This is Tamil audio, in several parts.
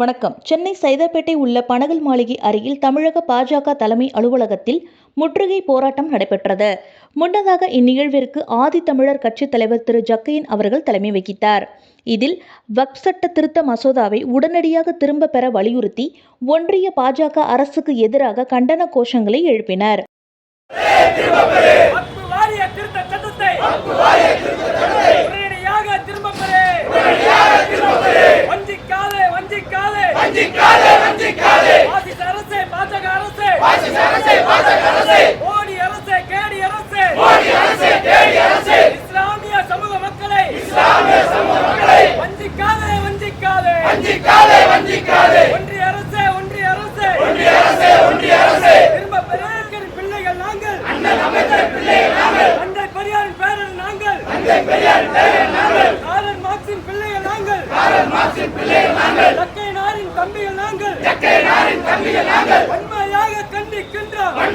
வணக்கம். சென்னை சைதாப்பேட்டை உள்ள பனகல் மாளிகை அருகில் தமிழக பாஜக தலைமை அலுவலகத்தில் முற்றுகை போராட்டம் நடைபெற்றது. முன்னதாக இந்நிகழ்விற்கு ஆதித்தமிழர் கட்சித் தலைவர் திரு. ஜக்கையன் அவர்கள் தலைமை வகித்தார். இதில் வக்ஃப் சட்ட திருத்த மசோதாவை உடனடியாக திரும்ப பெற வலியுறுத்தி ஒன்றிய பாஜக அரசுக்கு எதிராக கண்டன கோஷங்களை எழுப்பினர் வக்பு வாரிய திருத்த சட்டத்தை உடனடியாக திரும்பப் பெறு வஞ்சிக்காதே. வஞ்சிக்காதே பாசிச அரசே பாஜக அரசே. மோடி அரசே கேடி அரசே. இஸ்லாமிய சமூக மக்களை. வஞ்சிக்காதே வஞ்சிக்காதே. ஒன்றிய அரசே ஒன்றிய அரசே. திரும்ப பெரிய பிள்ளைகள் நாங்கள். பெரியாரின் பேரன் நாங்கள். காரன் மார்க்சின் பிள்ளைகள் நாங்கள். நாங்கள் வன்மையாக கண்டிக்கின்றோம்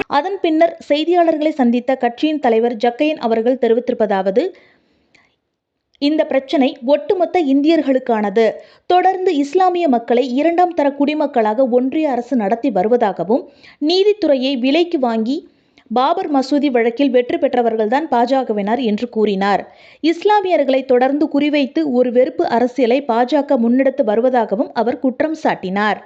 அதன் பின்னர் செய்தியாளர்களை சந்தித்த கட்சியின் தலைவர் ஜக்கையன் அவர்கள் தெரிவித்திருப்பதாவது இந்த பிரச்சனை ஒட்டுமொத்த இந்தியர்களுக்கானது. தொடர்ந்து இஸ்லாமிய மக்களை இரண்டாம் தர குடிமக்களாக ஒன்றிய அரசு நடத்தி வருவதாகவும் நீதித்துறையை விலைக்கு வாங்கி பாபர் மசூதி வழக்கில் வெற்றி பெற்றவர்கள்தான் பாஜகவினர் என்று கூறினார். இஸ்லாமியர்களை தொடர்ந்து குறிவைத்து ஒரு வெறுப்பு அரசியலை பாஜக முன்னெடுத்து வருவதாகவும் அவர் குற்றம் சாட்டினார்.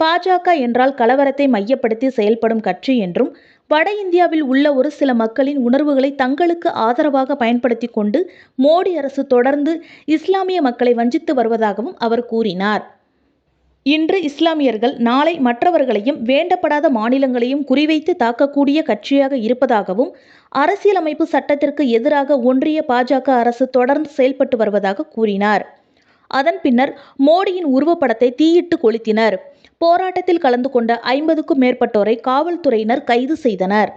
பாஜக என்றால் கலவரத்தை மையப்படுத்தி செயல்படும் கட்சி என்றும் வட இந்தியாவில் உள்ள ஒரு சில மக்களின் உணர்வுகளை தங்களுக்கு ஆதரவாக பயன்படுத்தி கொண்டு மோடி அரசு தொடர்ந்து இஸ்லாமிய மக்களை வஞ்சித்து வருவதாகவும் அவர் கூறினார். இன்று இஸ்லாமியர்கள் நாளை மற்றவர்களையும் வேண்டப்படாத மாநிலங்களையும் குறிவைத்து தாக்கக்கூடிய கட்சியாக இருப்பதாகவும் அரசியலமைப்பு சட்டத்திற்கு எதிராக ஒன்றிய பாஜக அரசு தொடர்ந்து செயல்பட்டு வருவதாக கூறினார். அதன் பின்னர் மோடியின் உருவப்படத்தை தீயிட்டு கொளுத்தினர். போராட்டத்தில் கலந்து கொண்ட ஐம்பதுக்கும் மேற்பட்டோரை காவல்துறையினர் கைது செய்தனர்.